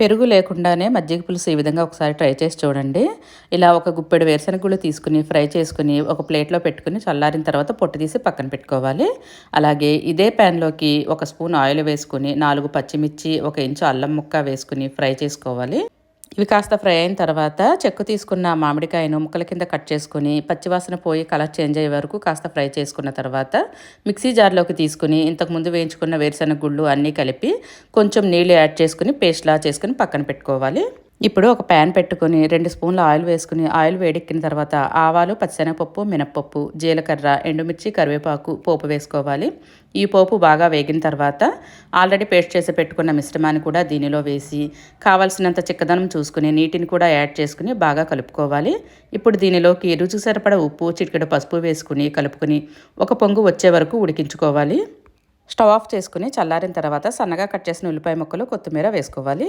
పెరుగు లేకుండానే మజ్జిగ పులుసు ఈ విధంగా ఒకసారి ట్రై చేసి చూడండి. ఇలా ఒక గుప్పెడు వేరుశనగలు తీసుకుని ఫ్రై చేసుకుని ఒక ప్లేట్లో పెట్టుకుని చల్లారిన తర్వాత పొట్టు తీసి పక్కన పెట్టుకోవాలి. అలాగే ఇదే ప్యాన్లోకి ఒక స్పూన్ ఆయిల్ వేసుకుని నాలుగు పచ్చిమిర్చి ఒక ఇంచు అల్లం ముక్క వేసుకుని ఫ్రై చేసుకోవాలి. ఇవి కాస్త ఫ్రై అయిన తర్వాత చెక్కు తీసుకున్న మామిడికాయను ముక్కల కింద కట్ చేసుకుని పచ్చివాసన పోయి కలర్ చేంజ్ అయ్యే వరకు కాస్త ఫ్రై చేసుకున్న తర్వాత మిక్సీ జార్లోకి తీసుకుని ఇంతకుముందు వేయించుకున్న వేరుశనగ గుళ్ళు అన్నీ కలిపి కొంచెం నీళ్ళు యాడ్ చేసుకుని పేస్ట్లా చేసుకుని పక్కన పెట్టుకోవాలి. ఇప్పుడు ఒక ప్యాన్ పెట్టుకుని రెండు స్పూన్ల ఆయిల్ వేసుకుని ఆయిల్ వేడెక్కిన తర్వాత ఆవాలు పచ్చిశనగపప్పు మినప్పప్పు జీలకర్ర ఎండుమిర్చి కరివేపాకు పోపు వేసుకోవాలి. ఈ పోపు బాగా వేగిన తర్వాత ఆల్రెడీ పేస్ట్ చేసి పెట్టుకున్న మిశ్రమాన్ని కూడా దీనిలో వేసి కావాల్సినంత చిక్కదనం చూసుకుని నీటిని కూడా యాడ్ చేసుకుని బాగా కలుపుకోవాలి. ఇప్పుడు దీనిలోకి రుచి సరిపడ ఉప్పు చిటికెడు పసుపు వేసుకుని కలుపుకుని ఒక పొంగు వచ్చే వరకు ఉడికించుకోవాలి. స్టవ్ ఆఫ్ చేసుకుని చల్లారిన తర్వాత సన్నగా కట్ చేసిన ఉల్లిపాయ ముక్కలు కొత్తిమీర వేసుకోవాలి.